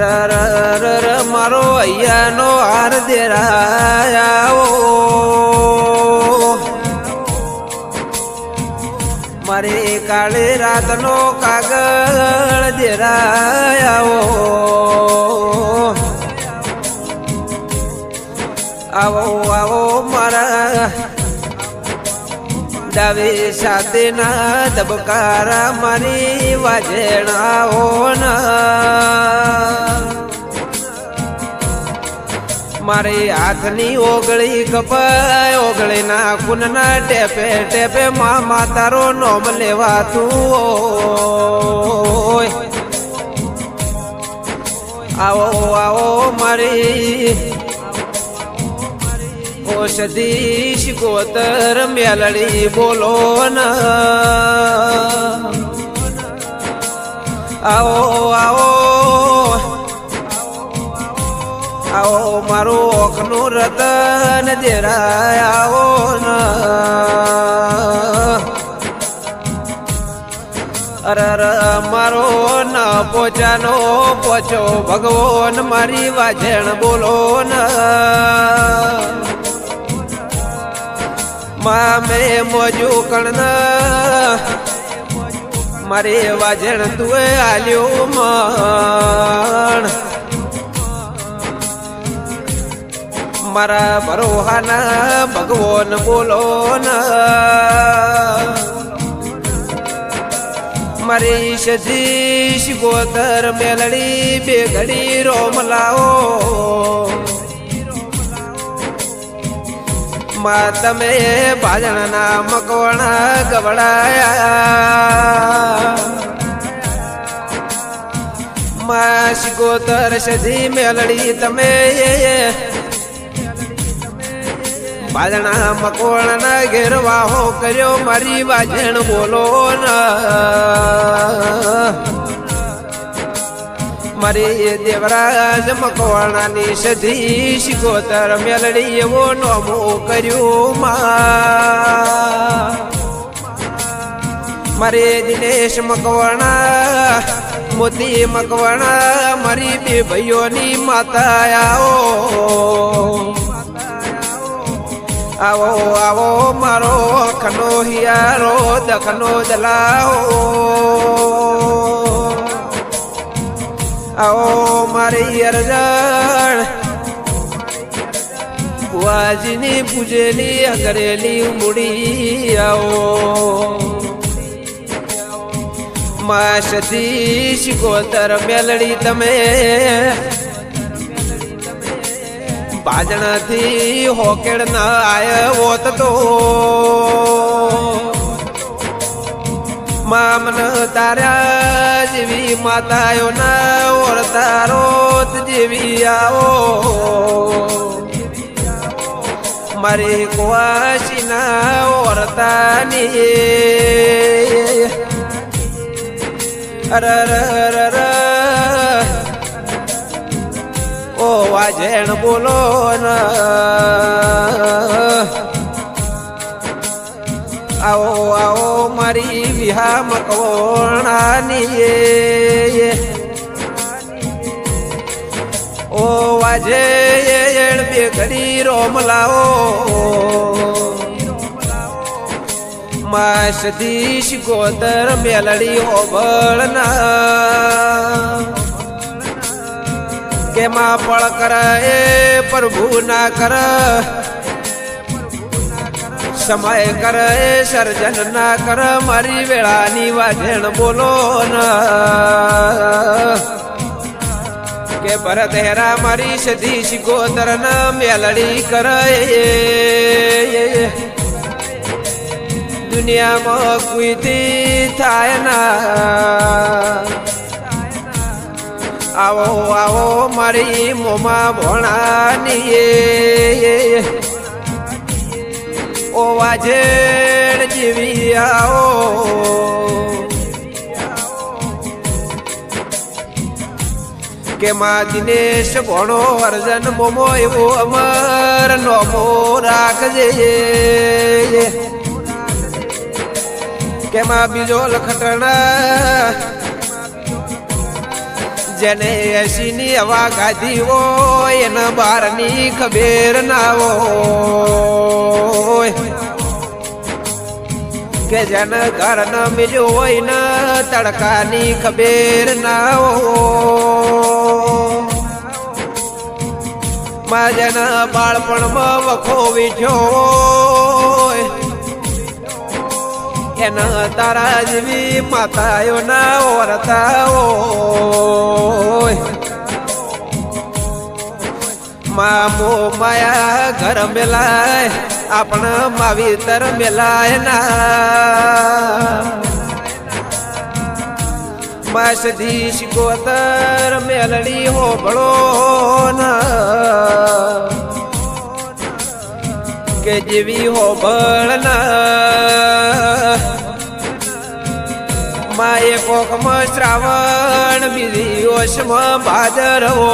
અર મારો અહીંયાનો હાર દેરાયાઓ મારે કાળે રાતનો કાગળ દેરાયાઓ આવો આવો મારા ડાવે સાથેના દબકારા મારી વાજણાઓ મારે હાથની ઓગળી કપાય ઓગળી ના કુનના ટેપે ટેપે મામા માતારો નોમ લેવાતું. હોય આવો આવો મારી ઔષધિ શિકોતર મેલડી બોલો ન આવો આવો આવો, મારું ઓખનું રતન દેરાય આવો ન. અર અર, મારો ન પોચાનો પોચો ભગવાન મારી વાજણ બોલો ન. મામે મોજુ કણ મારે વાજણ તુએ આલ્યું મણ. મારા ભરોહાના, ભગવાન બોલો મારી સતીશ ગોતર મેલડી બે ઘડી રોમ લાવો માં તમે ભાજણના મકવણા ગવડાયા. માં શિકોતર સધી મેલડી તમે ભાજણા મકવણના ઘેરવાહો કર્યો, મારી વાજણ બોલો મારી દેવરાજ મકવાણાની સધી શિકોતર મેલડી એવો નોમો મા. મારે દિનેશ મકવાણા, મોતી મકવાણા, મારી બે ભાઈઓની માતા આવો. આવો આવો, મારો ખનો હિયારો, દખનો દલાઓ. આવો, મારી અરજણ બુઆજીની પૂજેલી કરેલી મૂડી આવો. મા સતીશ ગોતર મેલડી તમે. બાજણાથી હોકેડ ન આય તો. મામન તારા જેવી માતાયો ના ઓળતા તારો જેવી આવો. મારી કુવાસી ના. ઓરતાની અર વાજેણ બોલો આવો આવો મારી વિહા મકવણાની ઓ વાજે બે ઘડી રોમ લાવો મા સતીશ ગોતર મેલડી ઓબળના કેમાં પળ કર એ પ્રભુ ના કર. સમય કર એ સર્જન ના કર. મારી વેળાની વાજણ બોલો કે ભરત હેરા મારી સધીશ ગોદર મેલડી કર દુનિયામાં કોઈથી થાય ના. આવો આવો મારી મોમા ભણાની ઓ વાજેડ જીવી આવો કે માં દિનેશ ભણો અર્જન મોમો એવો અમર નોમો રાખજે. કે માં બીજો લખટણા જેને હસીની હવા ગાધી હોય, એના બારની ખબેર ના હોય. કે જેને ઘર ન મળ્યું હોય ને તડકાની ખબેર ના હોય. માં જેના બાળપણમાં વખો વીઠ્યો એના તારા જેવી માતાઓ ના ઓરતા હોય મામો માયા ઘર મેલાય, આપણા માવીતર મેલાય ના. માસદી ગોતર મેલડી હોબળો ના. કે જેવી હો બળના. માએ કોકમાં શ્રાવણ બીજી ઓશમાં ભાદરવો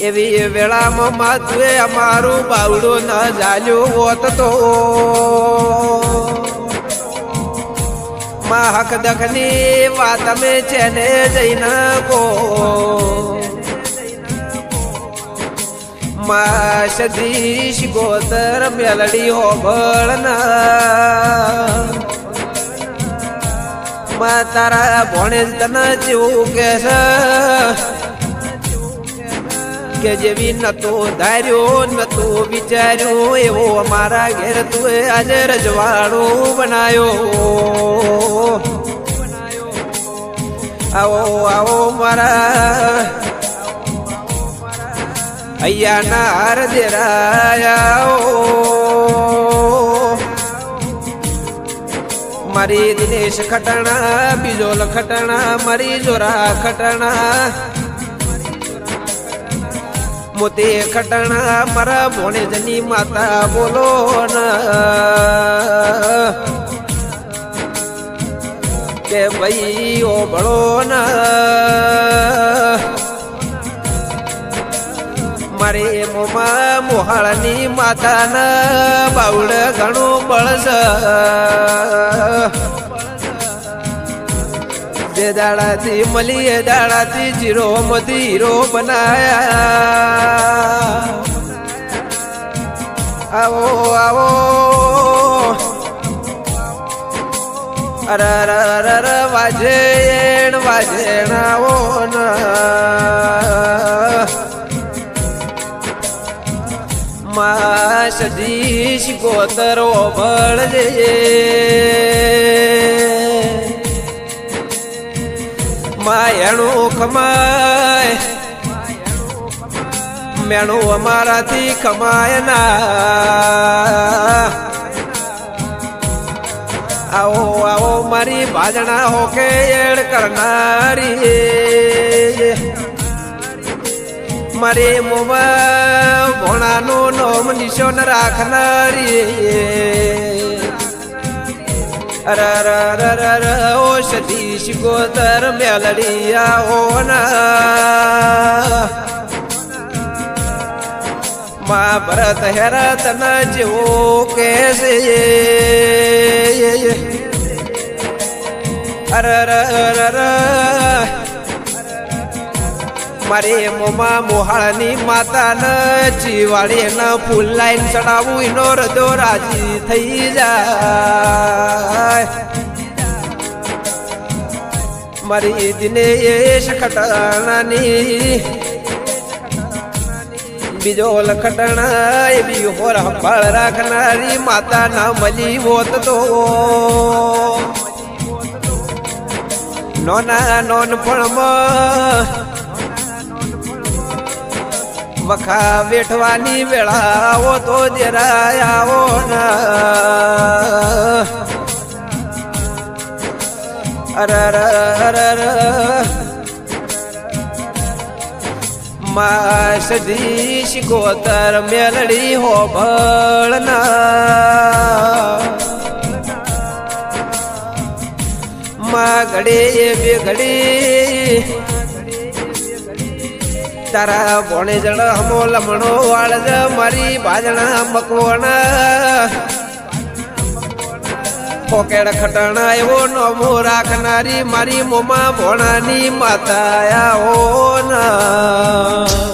એવી વેળામાં માતુએ અમારું બાવડું ન જાલ્યું હોત તો. માં દખની વાત અમે છેને જઈને કો માં સદીશ ગોતર મેલડી હોબળના માં તારા ભોણે તને જેવું કે કે જેવી નતો ધાર્યો નતું વિચાર્યો એવો અમારા ઘેર તું આજે રજવાડો બનાયો આવો આવો મારા અહીંયા ના હાર દેરાયા મારી દિનેશ ખટણા બીજો લખટણા મારી જોરા ખટણા. મોતે ખટણા, મારા ભોણેજની માતા બોલો કે ભાઈ ઓ બળો ના. મારે મોમાં મોહાળની માતાના બાવડ ઘણું બળસ. જે દાડાથી મળી એ દાડાથી જીરો મધી હીરો બનાયા. આવો આવો. અર વાજેણ વાજેણ, આવો. સદીશ ગોતરો ભળજે માયણું ખમાય. મેણું અમારાથી કમાય ના. આવો આવો મારી ભાજણા હોકે એડ કરનારી. મારે મોવા ભોણાનું નોમ નિશન રાખનારી અર ઓ સતીશ ગોતર મેલડિયા હોના ના. મા ભરત હેરત ન જેવો કેસે અર મારે મોમાં મોહાળની માતા ન જીવાડી ન ફૂલ લાઈન ચડાવું, એનો રદો રાજી થઈ જાય. મારી દિનેશ ખટાણાની, બીજો લખટણા એવી હોર હંભાળ રાખનારી માતા ના મળી હોત તો. નોના નોનપણમાં વખા વેઠવાની વેળા આવો તો અર આવો ના. અરમાં સદીશ ગોતર મેલડી હો ભળના. માં ઘડી એ બે ઘડી તારા પોણે જણ હમો લમણો વાળજ, મારી બાજણા મકવણ. પોકેડ ખટણ એવો નોમો રાખનારી, મારી મોમાં ભોણાની માતા આવો ના.